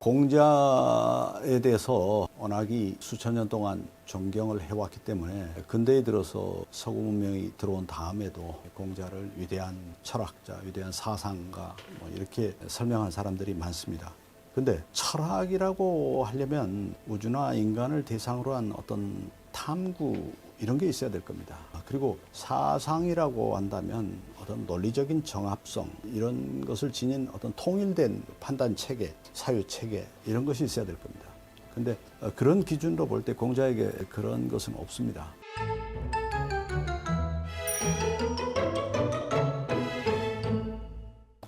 공자에 대해서 워낙이 수천 년 동안 존경을 해왔기 때문에 근대에 들어서 서구 문명이 들어온 다음에도 공자를 위대한 철학자, 위대한 사상가 뭐 이렇게 설명한 사람들이 많습니다. 근데 철학이라고 하려면 우주나 인간을 대상으로 한 어떤 탐구 이런 게 있어야 될 겁니다. 그리고 사상이라고 한다면 어떤 논리적인 정합성 이런 것을 지닌 어떤 통일된 판단 체계, 사유 체계 이런 것이 있어야 될 겁니다. 근데 어, 그런 기준으로 볼 때 공자에게 그런 것은 없습니다.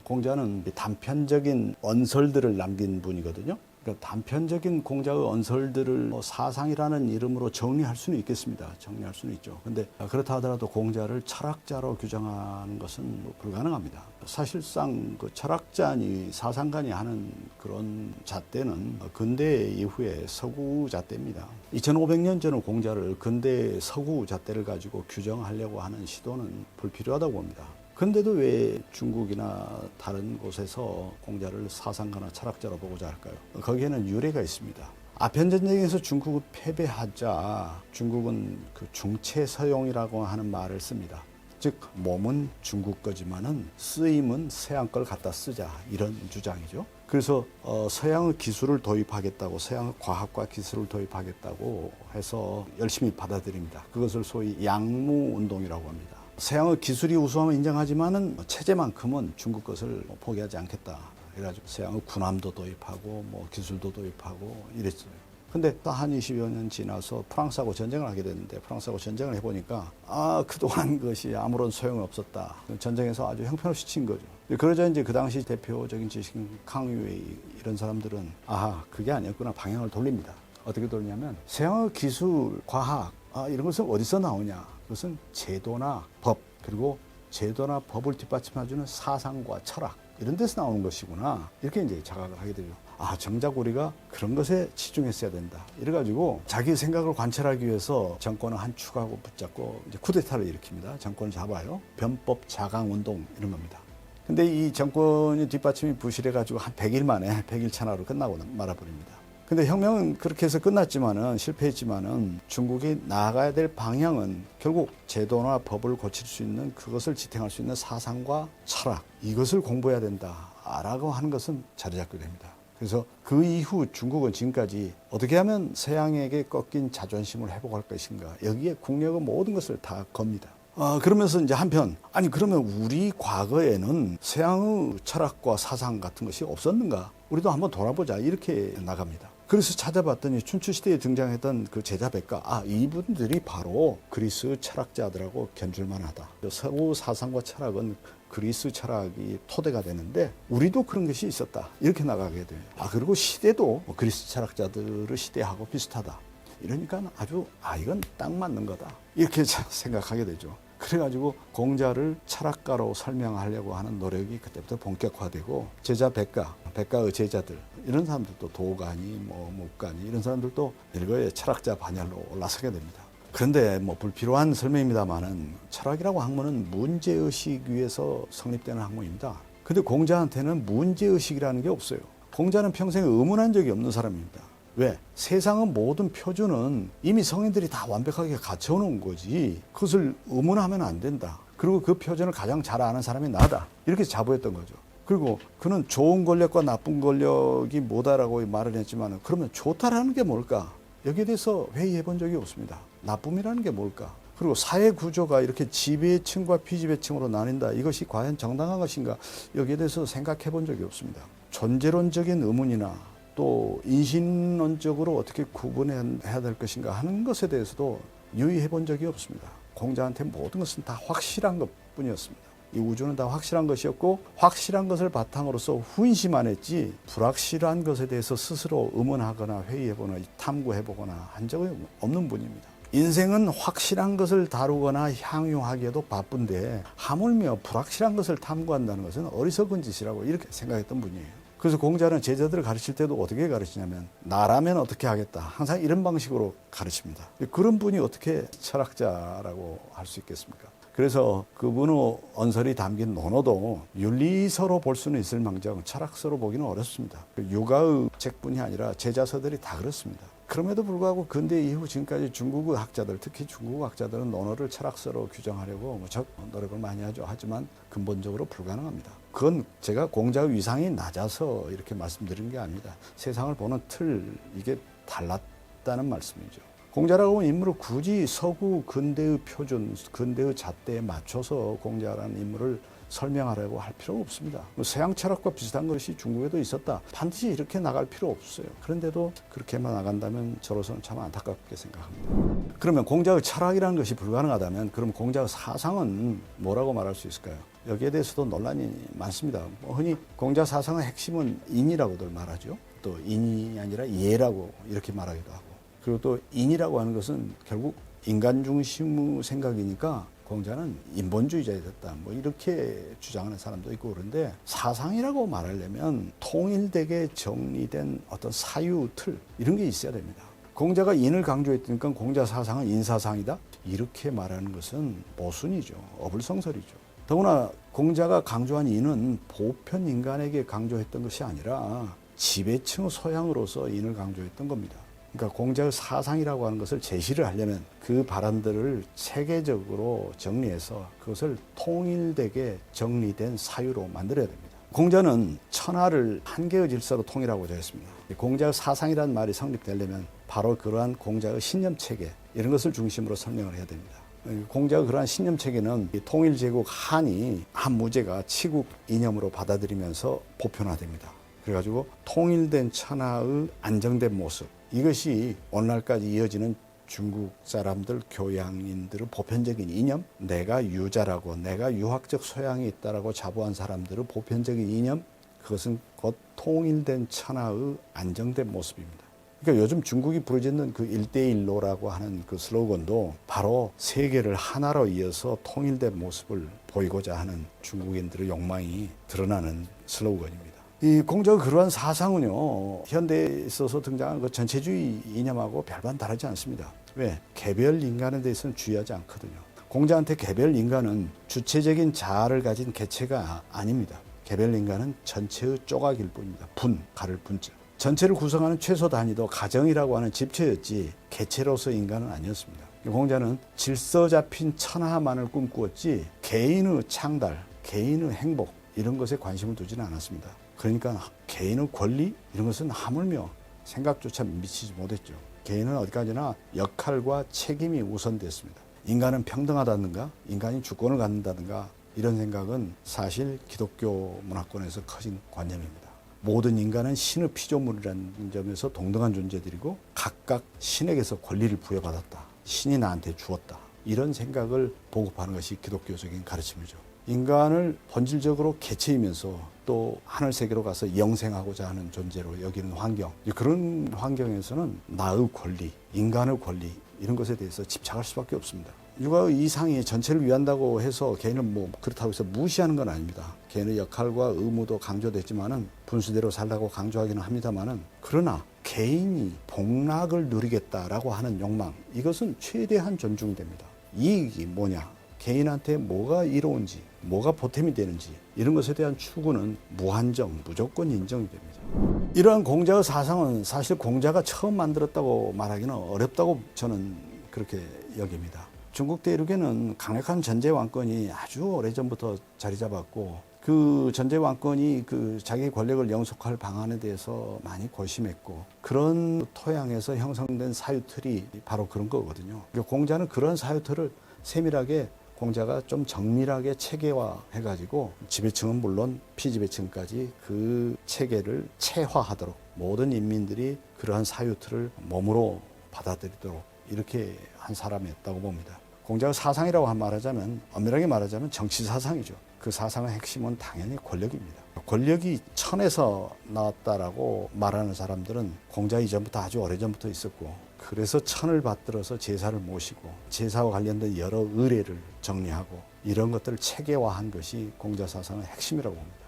공자는 단편적인 언설들을 남긴 분이거든요. 그러니까 단편적인 공자의 언설들을 뭐 사상이라는 이름으로 정리할 수는 있겠습니다. 정리할 수는 있죠. 근데 그렇다 하더라도 공자를 철학자로 규정하는 것은 뭐 불가능합니다. 사실상 그 철학자니 사상가니 하는 그런 잣대는 근대 이후에 서구 잣대입니다. 2500년 전의 공자를 근대 서구 잣대를 가지고 규정하려고 하는 시도는 불필요하다고 봅니다. 근데도 왜 중국이나 다른 곳에서 공자를 사상가나 철학자로 보고자 할까요? 거기에는 유래가 있습니다. 아편 전쟁에서 중국을 패배하자 중국은 그 중체 서용이라고 하는 말을 씁니다. 즉 몸은 중국 거지만은 쓰임은 서양 걸 갖다 쓰자 이런 주장이죠. 그래서 어, 서양의 기술을 도입하겠다고 서양의 과학과 기술을 도입하겠다고 해서 열심히 받아들입니다. 그것을 소위 양무 운동이라고 합니다. 서양의 기술이 우수함을 인정하지만은 체제만큼은 중국 것을 포기하지 않겠다. 그래가지고 서양의 군함도 도입하고 뭐 기술도 도입하고 이랬어요. 근데 또한 20여 년 지나서 프랑스하고 전쟁을 하게 됐는데 프랑스하고 전쟁을 해보니까 아 그동안 것이 아무런 소용이 없었다. 전쟁에서 아주 형편없이 친 거죠. 그러자 이제 그 당시 대표적인 지식인 캉유웨이 이런 사람들은 아 그게 아니었구나 방향을 돌립니다. 어떻게 돌리냐면 서양의 기술, 과학 아, 이런 것은 어디서 나오냐? 그것은 제도나 법 그리고 제도나 법을 뒷받침해주는 사상과 철학 이런 데서 나오는 것이구나 이렇게 이제 자각을 하게 되죠. 아 정작 우리가 그런 것에 치중했어야 된다. 이래가지고 자기 생각을 관찰하기 위해서 정권을 한 축하고 붙잡고 이제 쿠데타를 일으킵니다. 정권을 잡아요. 변법 자강 운동 이런 겁니다. 근데 이 정권의 뒷받침이 부실해가지고 한 100일 만에 100일 천하로 끝나고 말아버립니다. 근데 혁명은 그렇게 해서 끝났지만은 실패했지만은 중국이 나아가야 될 방향은 결국 제도나 법을 고칠 수 있는 그것을 지탱할 수 있는 사상과 철학 이것을 공부해야 된다라고 하는 것은 자리 잡게 됩니다. 그래서 그 이후 중국은 지금까지 어떻게 하면 서양에게 꺾인 자존심을 회복할 것인가 여기에 국력의 모든 것을 다 겁니다. 아, 그러면서 이제 한편, 아니, 그러면 우리 과거에는 서양의 철학과 사상 같은 것이 없었는가? 우리도 한번 돌아보자. 이렇게 나갑니다. 그래서 찾아봤더니 춘추시대에 등장했던 그 제자백가, 아, 이분들이 바로 그리스 철학자들하고 견줄만 하다. 서구 사상과 철학은 그리스 철학이 토대가 되는데 우리도 그런 것이 있었다. 이렇게 나가게 돼요. 아, 그리고 시대도 뭐 그리스 철학자들의 시대하고 비슷하다. 이러니까 아주 아 이건 딱 맞는 거다 이렇게 생각하게 되죠. 그래가지고 공자를 철학가로 설명하려고 하는 노력이 그때부터 본격화되고 제자 백가, 백가의 제자들 이런 사람들도 도가니, 뭐 목가니 이런 사람들도 일거의 철학자 반열로 올라서게 됩니다. 그런데 뭐 불필요한 설명입니다만은 철학이라고 학문은 문제 의식 위에서 성립되는 학문입니다. 근데 공자한테는 문제 의식이라는 게 없어요. 공자는 평생 의문한 적이 없는 사람입니다. 왜? 세상의 모든 표준은 이미 성인들이 다 완벽하게 갖춰놓은 거지. 그것을 의문하면 안 된다. 그리고 그 표준을 가장 잘 아는 사람이 나다. 이렇게 자부했던 거죠. 그리고 그는 좋은 권력과 나쁜 권력이 뭐다라고 말을 했지만 그러면 좋다라는 게 뭘까? 여기에 대해서 회의해 본 적이 없습니다. 나쁨이라는 게 뭘까? 그리고 사회 구조가 이렇게 지배층과 비지배층으로 나뉜다. 이것이 과연 정당한 것인가? 여기에 대해서 생각해 본 적이 없습니다. 존재론적인 의문이나 또 인신론적으로 어떻게 구분해야 될 것인가 하는 것에 대해서도 유의해 본 적이 없습니다. 공자한테 모든 것은 다 확실한 것 뿐이었습니다. 이 우주는 다 확실한 것이었고 확실한 것을 바탕으로서 훈시만 했지 불확실한 것에 대해서 스스로 의문하거나 회의해보거나 탐구해보거나 한 적이 없는 분입니다. 인생은 확실한 것을 다루거나 향유하기에도 바쁜데 하물며 불확실한 것을 탐구한다는 것은 어리석은 짓이라고 이렇게 생각했던 분이에요. 그래서 공자는 제자들을 가르칠 때도 어떻게 가르치냐면 나라면 어떻게 하겠다. 항상 이런 방식으로 가르칩니다. 그런 분이 어떻게 철학자라고 할 수 있겠습니까? 그래서 그분의 언설이 담긴 논어도 윤리서로 볼 수는 있을 망정 철학서로 보기는 어렵습니다. 그 육아의 책뿐이 아니라 제자서들이 다 그렇습니다. 그럼에도 불구하고 근대 이후 지금까지 중국의 학자들, 특히 중국 학자들은 논어를 철학서로 규정하려고 무척 노력을 많이 하죠. 하지만 근본적으로 불가능합니다. 그건 제가 공자의 위상이 낮아서 이렇게 말씀드리는 게 아닙니다. 세상을 보는 틀, 이게 달랐다는 말씀이죠. 공자라고 하는 인물을 굳이 서구 근대의 표준, 근대의 잣대에 맞춰서 공자라는 인물을 설명하려고 할 필요가 없습니다. 뭐 서양 철학과 비슷한 것이 중국에도 있었다. 반드시 이렇게 나갈 필요 없어요. 그런데도 그렇게만 나간다면 저로서는 참 안타깝게 생각합니다. 그러면 공자의 철학이라는 것이 불가능하다면 그럼 공자의 사상은 뭐라고 말할 수 있을까요? 여기에 대해서도 논란이 많습니다. 뭐 흔히 공자 사상의 핵심은 인이라고들 말하죠. 또 인이 아니라 예라고 이렇게 말하기도 하고. 그리고 또 인이라고 하는 것은 결국 인간 중심의 생각이니까 공자는 인본주의자였다. 뭐 이렇게 주장하는 사람도 있고 그런데 사상이라고 말하려면 통일되게 정리된 어떤 사유 틀 이런 게 있어야 됩니다. 공자가 인을 강조했으니까 공자 사상은 인사상이다. 이렇게 말하는 것은 모순이죠. 어불성설이죠. 더구나 공자가 강조한 인은 보편 인간에게 강조했던 것이 아니라 지배층 소양으로서 인을 강조했던 겁니다. 그러니까 공자의 사상이라고 하는 것을 제시를 하려면 그 발언들을 체계적으로 정리해서 그것을 통일되게 정리된 사유로 만들어야 됩니다. 공자는 천하를 한 개의 질서로 통일하고자 했습니다. 공자의 사상이라는 말이 성립되려면 바로 그러한 공자의 신념 체계 이런 것을 중심으로 설명을 해야 됩니다. 공자의 그러한 신념 체계는 이 통일 제국 한이 한 무제가 치국 이념으로 받아들이면서 보편화됩니다. 그래가지고 통일된 천하의 안정된 모습 이것이 오늘날까지 이어지는 중국 사람들 교양인들의 보편적인 이념 내가 유자라고 내가 유학적 소양이 있다라고 자부한 사람들의 보편적인 이념 그것은 곧 통일된 천하의 안정된 모습입니다. 그러니까 요즘 중국이 부르짖는 그 일대일로라고 하는 그 슬로건도 바로 세계를 하나로 이어서 통일된 모습을 보이고자 하는 중국인들의 욕망이 드러나는 슬로건입니다. 이 공자의 그러한 사상은요 현대에 있어서 등장한 그 전체주의 이념하고 별반 다르지 않습니다. 왜 개별 인간에 대해서는 주의하지 않거든요. 공자한테 개별 인간은 주체적인 자아를 가진 개체가 아닙니다. 개별 인간은 전체의 조각일 뿐입니다. 분, 가를 분자. 전체를 구성하는 최소 단위도 가정이라고 하는 집체였지 개체로서 인간은 아니었습니다. 공자는 질서 잡힌 천하만을 꿈꾸었지 개인의 창달, 개인의 행복 이런 것에 관심을 두지는 않았습니다. 그러니까 개인의 권리 이런 것은 하물며 생각조차 미치지 못했죠. 개인은 어디까지나 역할과 책임이 우선됐습니다. 인간은 평등하다든가 인간이 주권을 갖는다든가 이런 생각은 사실 기독교 문화권에서 커진 관념입니다. 모든 인간은 신의 피조물이라는 점에서 동등한 존재들이고 각각 신에게서 권리를 부여받았다. 신이 나한테 주었다. 이런 생각을 보급하는 것이 기독교적인 가르침이죠. 인간을 본질적으로 개체이면서 또 하늘 세계로 가서 영생하고자 하는 존재로 여기는 환경 그런 환경에서는 나의 권리, 인간의 권리 이런 것에 대해서 집착할 수밖에 없습니다. 육아의 이상이 전체를 위한다고 해서 개인은 뭐 그렇다고 해서 무시하는 건 아닙니다. 개인의 역할과 의무도 강조됐지만은 분수대로 살라고 강조하기는 합니다만은 그러나 개인이 복락을 누리겠다라고 하는 욕망 이것은 최대한 존중됩니다. 이익이 뭐냐? 개인한테 뭐가 이로운지, 뭐가 보탬이 되는지 이런 것에 대한 추구는 무한정, 무조건 인정이 됩니다. 이러한 공자의 사상은 사실 공자가 처음 만들었다고 말하기는 어렵다고 저는 그렇게 여깁니다. 중국 대륙에는 강력한 전제 왕권이 아주 오래전부터 자리 잡았고 그 전제 왕권이 그 자기 권력을 영속할 방안에 대해서 많이 고심했고 그런 토양에서 형성된 사유틀이 바로 그런 거거든요. 그러니까 공자는 그런 사유틀을 세밀하게 공자가 좀 정밀하게 체계화 해가지고 지배층은 물론 피지배층까지 그 체계를 체화하도록 모든 인민들이 그러한 사유틀을 몸으로 받아들이도록 이렇게 한 사람이었다고 봅니다. 공자의 사상이라고 말하자면 엄밀하게 말하자면 정치 사상이죠. 그 사상의 핵심은 당연히 권력입니다. 권력이 천에서 나왔다라고 말하는 사람들은 공자 이전부터 아주 오래전부터 있었고 그래서 천을 받들어서 제사를 모시고 제사와 관련된 여러 의례를 정리하고 이런 것들을 체계화한 것이 공자 사상의 핵심이라고 봅니다.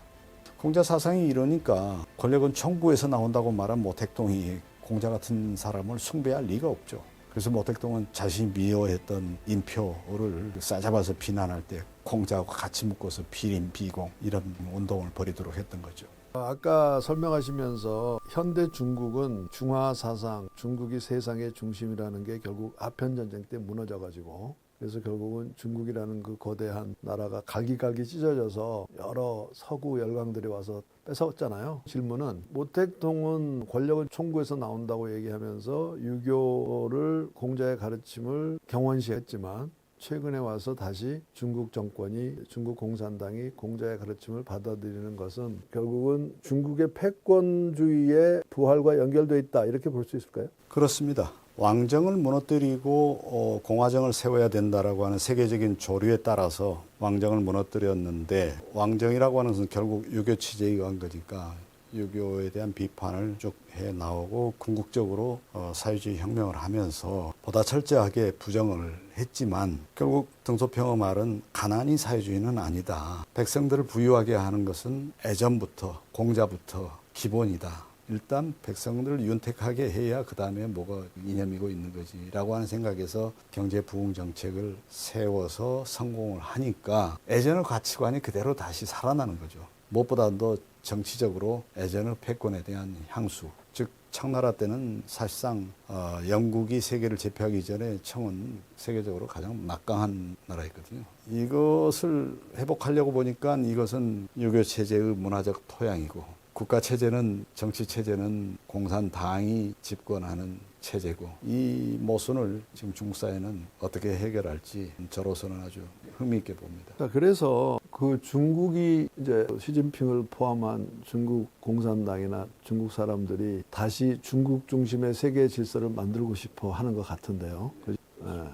공자 사상이 이러니까 권력은 총부에서 나온다고 말한 모택동이 공자 같은 사람을 숭배할 리가 없죠. 그래서 모택동은 자신이 미워했던 인표를 싸잡아서 비난할 때 공자하고 같이 묶어서 비림 비공 이런 운동을 벌이도록 했던 거죠. 아까 설명하시면서 현대 중국은 중화 사상, 중국이 세상의 중심이라는 게 결국 아편 전쟁 때 무너져 가지고 그래서 결국은 중국이라는 그 거대한 나라가 갈기갈기 찢어져서 여러 서구 열강들이 와서 뺏어왔잖아요. 질문은 모택동은 권력을 총구에서 나온다고 얘기하면서 유교를 공자의 가르침을 경원시했지만 최근에 와서 다시 중국 정권이 중국 공산당이 공자의 가르침을 받아들이는 것은 결국은 중국의 패권주의의 부활과 연결돼 있다 이렇게 볼 수 있을까요? 그렇습니다. 왕정을 무너뜨리고 어, 공화정을 세워야 된다라고 하는 세계적인 조류에 따라서 왕정을 무너뜨렸는데 왕정이라고 하는 것은 결국 유교 체제에 의한 거니까 유교에 대한 비판을 쭉 해 나오고 궁극적으로 어, 사회주의 혁명을 하면서 보다 철저하게 부정을 했지만 결국 등소평의 말은 가난이 사회주의는 아니다. 백성들을 부유하게 하는 것은 애전부터 공자부터 기본이다. 일단 백성들을 윤택하게 해야 그 다음에 뭐가 이념이고 있는 거지라고 하는 생각에서 경제 부흥 정책을 세워서 성공을 하니까 예전의 가치관이 그대로 다시 살아나는 거죠. 무엇보다도 정치적으로 예전의 패권에 대한 향수, 즉 청나라 때는 사실상 어, 영국이 세계를 제패하기 전에 청은 세계적으로 가장 막강한 나라였거든요. 이것을 회복하려고 보니까 이것은 유교 체제의 문화적 토양이고 국가 체제는 정치 체제는 공산당이 집권하는 체제고 이 모순을 지금 중국 사회는 어떻게 해결할지 저로서는 아주 흥미있게 봅니다. 자, 그래서 그 중국이 이제 시진핑을 포함한 중국 공산당이나 중국 사람들이 다시 중국 중심의 세계 질서를 만들고 싶어 하는 것 같은데요. 그- 예.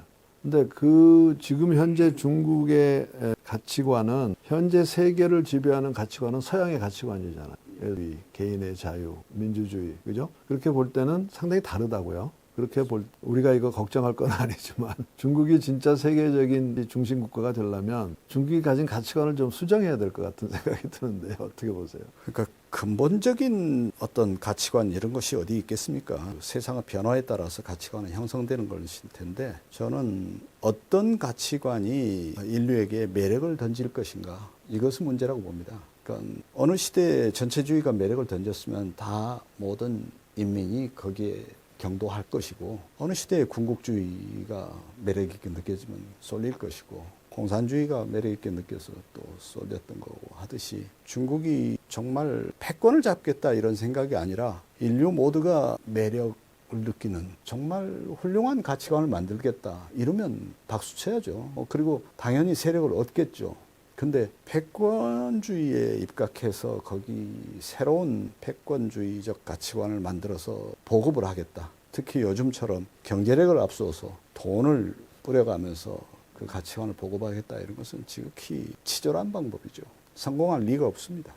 근데 그 지금 현재 중국의 에, 가치관은 현재 세계를 지배하는 가치관은 서양의 가치관이잖아요. 이 개인의 자유, 민주주의, 그죠? 그렇게 볼 때는 상당히 다르다고요. 그렇게 볼 우리가 이거 걱정할 건 아니지만 중국이 진짜 세계적인 이 중심 국가가 되려면 중국이 가진 가치관을 좀 수정해야 될 것 같은 생각이 드는데 어떻게 보세요? 그러니까 근본적인 어떤 가치관 이런 것이 어디 있겠습니까? 세상의 변화에 따라서 가치관은 형성되는 것일 텐데 저는 어떤 가치관이 인류에게 매력을 던질 것인가 이것은 문제라고 봅니다. 그러니까 어느 시대에 전체주의가 매력을 던졌으면 다 모든 인민이 거기에 경도할 것이고 어느 시대에 군국주의가 매력 있게 느껴지면 쏠릴 것이고 공산주의가 매력 있게 느껴서 또 쏠렸던 거고 하듯이 중국이 정말 패권을 잡겠다 이런 생각이 아니라 인류 모두가 매력 을 느끼는 정말 훌륭한 가치관을 만들겠다 이러면 박수 쳐야죠. 어, 그리고 당연히 세력을 얻겠죠. 근데 패권주의에 입각해서 거기 새로운 패권주의적 가치관을 만들어서 보급을 하겠다. 특히 요즘처럼 경제력을 앞서서 돈을 뿌려가면서 그 가치관을 보급하겠다 이런 것은 지극히 치졸한 방법이죠. 성공할 리가 없습니다.